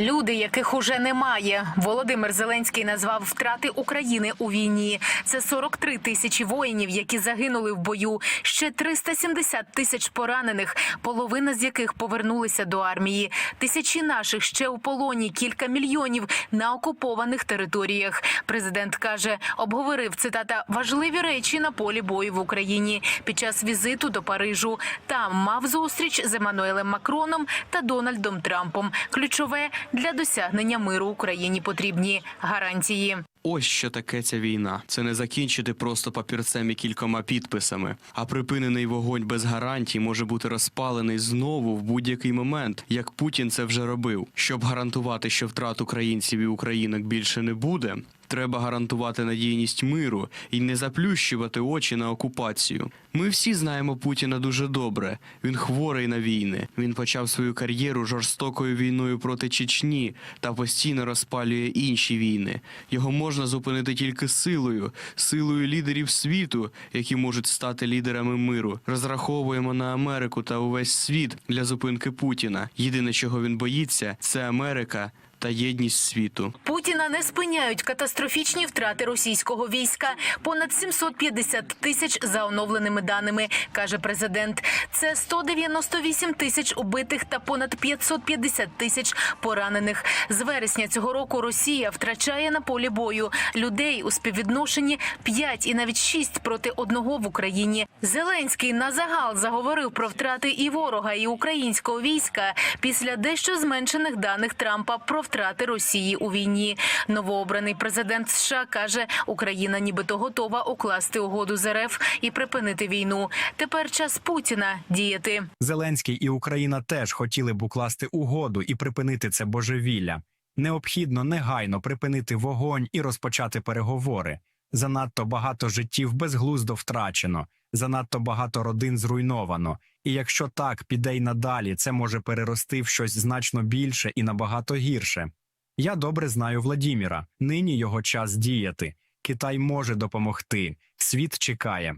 Люди, яких уже немає. Володимир Зеленський назвав втрати України у війні. Це 43 тисячі воїнів, які загинули в бою. Ще 370 тисяч поранених, половина з яких повернулися до армії. Тисячі наших ще у полоні, кілька мільйонів на окупованих територіях. Президент каже, обговорив цитата важливі речі на полі бою в Україні під час візиту до Парижу. Там мав зустріч з Еммануелем Макроном та Дональдом Трампом. Ключове для досягнення миру Україні потрібні гарантії. Ось що таке ця війна. Це не закінчити просто папірцем і кількома підписами. А припинений вогонь без гарантій може бути розпалений знову в будь-який момент, як Путін це вже робив. Щоб гарантувати, що втрат українців і українок більше не буде. Треба гарантувати надійність миру і не заплющувати очі на окупацію. Ми всі знаємо Путіна дуже добре. Він хворий на війни. Він почав свою кар'єру жорстокою війною проти Чечні та постійно розпалює інші війни. Його можна зупинити тільки силою, силою лідерів світу, які можуть стати лідерами миру. Розраховуємо на Америку та увесь світ для зупинки Путіна. Єдине, чого він боїться, це Америка та єдність світу. Путіна не спиняють катастрофічні втрати російського війська. Понад 750 тисяч за оновленими даними, каже президент. Це 198 тисяч убитих та понад 550 тисяч поранених. З вересня цього року Росія втрачає на полі бою людей у співвідношенні 5 і навіть 6 проти одного в Україні. Зеленський на загал заговорив про втрати і ворога, і українського війська після дещо зменшених даних Трампа про втрати Росії у війні. Новообраний президент США каже, Україна нібито готова укласти угоду з РФ і припинити війну. Тепер час Путіна діяти. Зеленський і Україна теж хотіли б укласти угоду і припинити це божевілля. Необхідно негайно припинити вогонь і розпочати переговори. Занадто багато життів безглуздо втрачено, занадто багато родин зруйновано. І якщо так піде й надалі, це може перерости в щось значно більше і набагато гірше. Я добре знаю Владіміра. Нині його час діяти. Китай може допомогти. Світ чекає.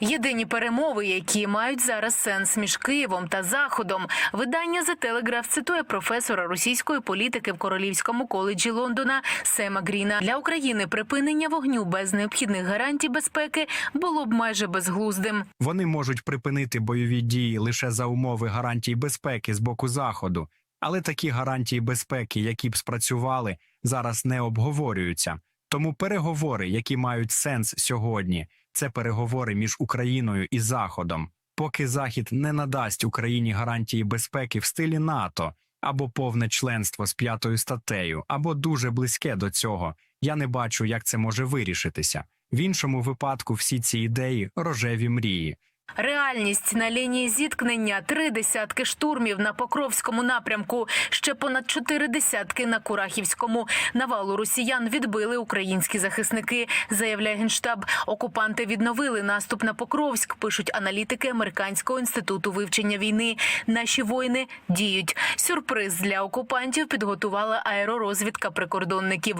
Єдині перемови, які мають зараз сенс між Києвом та Заходом. Видання The Telegraph цитує професора російської політики в Королівському коледжі Лондона Сема Гріна. Для України припинення вогню без необхідних гарантій безпеки було б майже безглуздим. Вони можуть припинити бойові дії лише за умови гарантій безпеки з боку заходу, але такі гарантії безпеки, які б спрацювали, зараз не обговорюються. Тому переговори, які мають сенс сьогодні, це переговори між Україною і Заходом. Поки Захід не надасть Україні гарантії безпеки в стилі НАТО або повне членство з п'ятою статтею, або дуже близьке до цього, я не бачу, як це може вирішитися. В іншому випадку всі ці ідеї рожеві мрії. Реальність на лінії зіткнення три десятки штурмів на Покровському напрямку, ще понад чотири десятки на Курахівському. Навалу росіян відбили українські захисники. Заявляє генштаб. Окупанти відновили наступ на Покровськ. Пишуть аналітики Американського інституту вивчення війни. Наші воїни діють. Сюрприз для окупантів підготувала аеророзвідка прикордонників.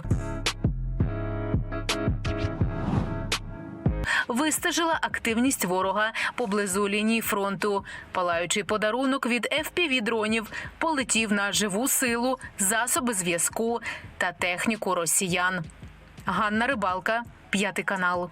Вистежила активність ворога поблизу лінії фронту. Палаючий подарунок від fpv дронів полетів на живу силу, засоби зв'язку та техніку росіян. Ганна Рибалка, п'ятий канал.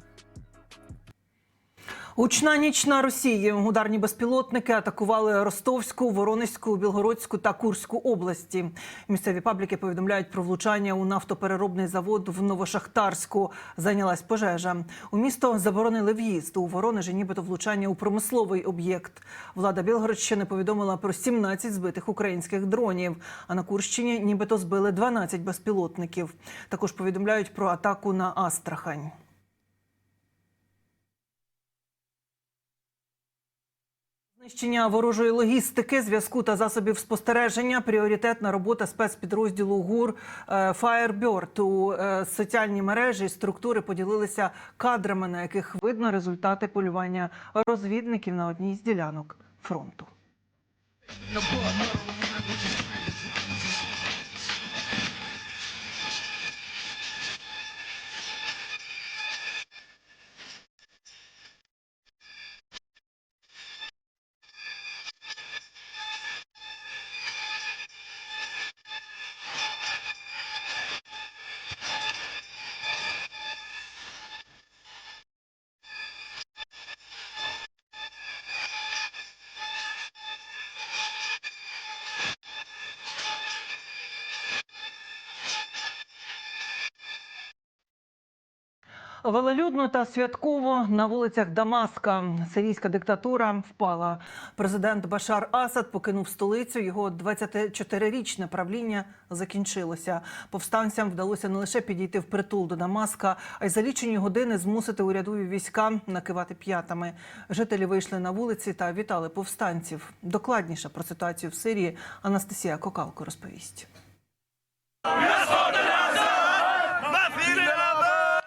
Гучна ніч на Росії. Ударні безпілотники атакували Ростовську, Воронезьку, Білгородську та Курську області. Місцеві пабліки повідомляють про влучання у нафтопереробний завод в Новошахтарську. Зайнялась пожежа. У місто заборонили в'їзд. У Воронежі нібито влучання у промисловий об'єкт. Влада Білгородщини повідомила про 17 збитих українських дронів. А на Курщині нібито збили 12 безпілотників. Також повідомляють про атаку на Астрахань. Знищення ворожої логістики, зв'язку та засобів спостереження пріоритетна робота спецпідрозділу ГУР е, Firebird. У е, соціальній мережі структури поділилися кадрами, на яких видно результати полювання розвідників на одній з ділянок фронту. Велелюдно та святково на вулицях Дамаска сирійська диктатура впала. Президент Башар Асад покинув столицю. Його 24-річне правління закінчилося. Повстанцям вдалося не лише підійти в притул до Дамаска, а й за лічені години змусити урядові війська накивати п'ятами. Жителі вийшли на вулиці та вітали повстанців. Докладніше про ситуацію в Сирії Анастасія Кокалко розповість.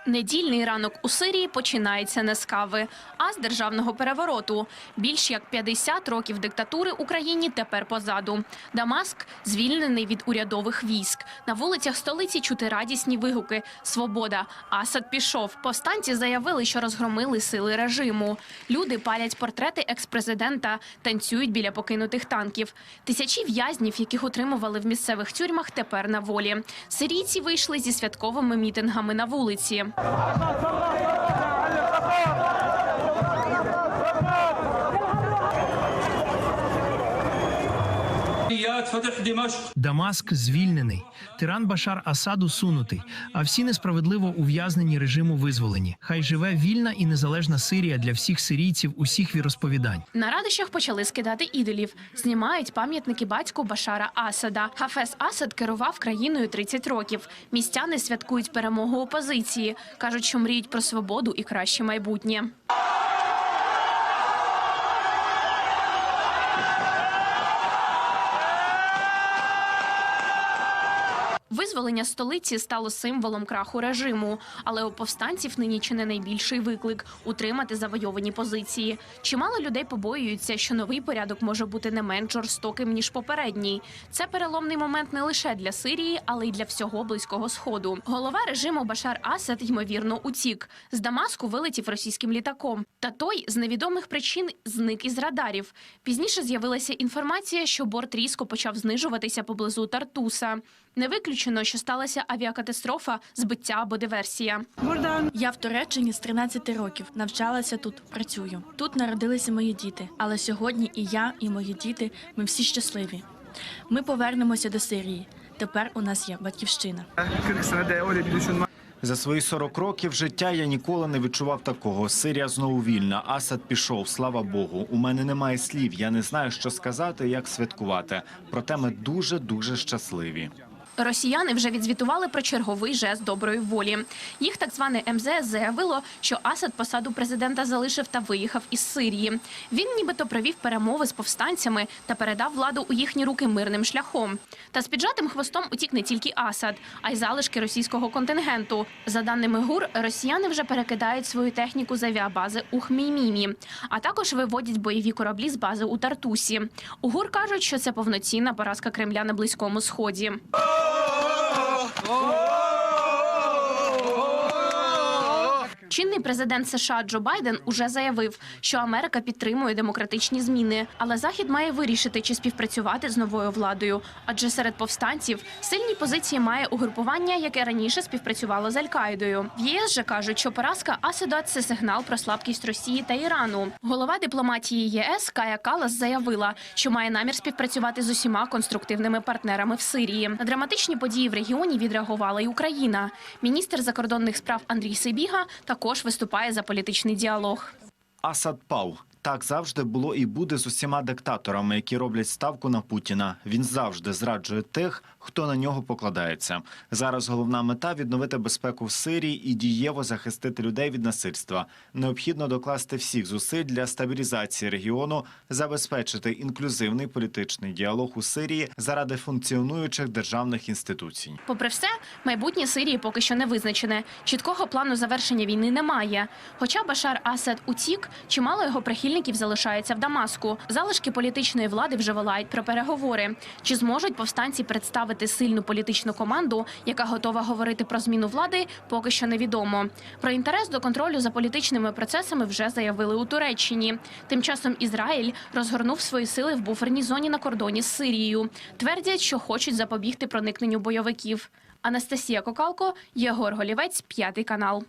Недільний ранок у Сирії починається не з кави, а з державного перевороту. Більш як 50 років диктатури Україні тепер позаду. Дамаск звільнений від урядових військ. На вулицях столиці чути радісні вигуки. Свобода. Асад пішов. Повстанці заявили, що розгромили сили режиму. Люди палять портрети експрезидента, танцюють біля покинутих танків. Тисячі в'язнів, яких утримували в місцевих тюрмах, тепер на волі. Сирійці вийшли зі святковими мітингами на вулиці. على الخطر Дамаск звільнений, тиран Башар Асад усунутий, а всі несправедливо ув'язнені режиму визволені. Хай живе вільна і незалежна Сирія для всіх сирійців усіх віросповідань. На радощах почали скидати ідолів. Знімають пам'ятники батьку Башара Асада. Хафез Асад керував країною 30 років. Містяни святкують перемогу опозиції. кажуть, що мріють про свободу і краще майбутнє. Визволення столиці стало символом краху режиму, але у повстанців нині чи не найбільший виклик утримати завойовані позиції. Чимало людей побоюються, що новий порядок може бути не менш жорстоким ніж попередній. Це переломний момент не лише для Сирії, але й для всього близького сходу. Голова режиму Башар Асад ймовірно утік. З Дамаску вилетів російським літаком. Та той з невідомих причин зник із радарів. Пізніше з'явилася інформація, що борт різко почав знижуватися поблизу Тартуса. Не виключено, що сталася авіакатастрофа, збиття або диверсія. Я в Туреччині з 13 років навчалася тут, працюю. Тут народилися мої діти, але сьогодні і я, і мої діти ми всі щасливі. Ми повернемося до Сирії. Тепер у нас є батьківщина. За свої 40 років життя я ніколи не відчував такого. Сирія знову вільна. Асад пішов. Слава Богу. У мене немає слів. Я не знаю, що сказати, як святкувати. Проте ми дуже дуже щасливі. Росіяни вже відзвітували про черговий жест доброї волі. Їх так зване МЗС заявило, що Асад посаду президента залишив та виїхав із Сирії. Він нібито провів перемови з повстанцями та передав владу у їхні руки мирним шляхом. Та з піджатим хвостом утік не тільки Асад, а й залишки російського контингенту. За даними ГУР, росіяни вже перекидають свою техніку з авіабази у Хмеймімі, а також виводять бойові кораблі з бази у Тартусі. У ГУР кажуть, що це повноцінна поразка Кремля на близькому сході. Oh! Чинний президент США Джо Байден уже заявив, що Америка підтримує демократичні зміни, але Захід має вирішити, чи співпрацювати з новою владою. Адже серед повстанців сильні позиції має угрупування, яке раніше співпрацювало з Аль-Каїдою. В ЄС же кажуть, що поразка Асада – це сигнал про слабкість Росії та Ірану. Голова дипломатії ЄС Кая Калас заявила, що має намір співпрацювати з усіма конструктивними партнерами в Сирії. На драматичні події в регіоні відреагувала й Україна. Міністр закордонних справ Андрій Сибіга також виступає за політичний діалог. Асад пав. Так завжди було і буде з усіма диктаторами, які роблять ставку на Путіна. Він завжди зраджує тих, хто на нього покладається. Зараз головна мета відновити безпеку в Сирії і дієво захистити людей від насильства. Необхідно докласти всіх зусиль для стабілізації регіону, забезпечити інклюзивний політичний діалог у Сирії заради функціонуючих державних інституцій. Попри все, майбутнє Сирії поки що не визначене. Чіткого плану завершення війни немає. Хоча Башар Асад утік, чимало його прихильників залишається в Дамаску. Залишки політичної влади вже волають про переговори. Чи зможуть повстанці представити сильну політичну команду, яка готова говорити про зміну влади, поки що невідомо. Про інтерес до контролю за політичними процесами вже заявили у Туреччині. Тим часом Ізраїль розгорнув свої сили в буферній зоні на кордоні з Сирією. Твердять, що хочуть запобігти проникненню бойовиків. Анастасія Кокалко, Єгор Голівець, п'ятий канал.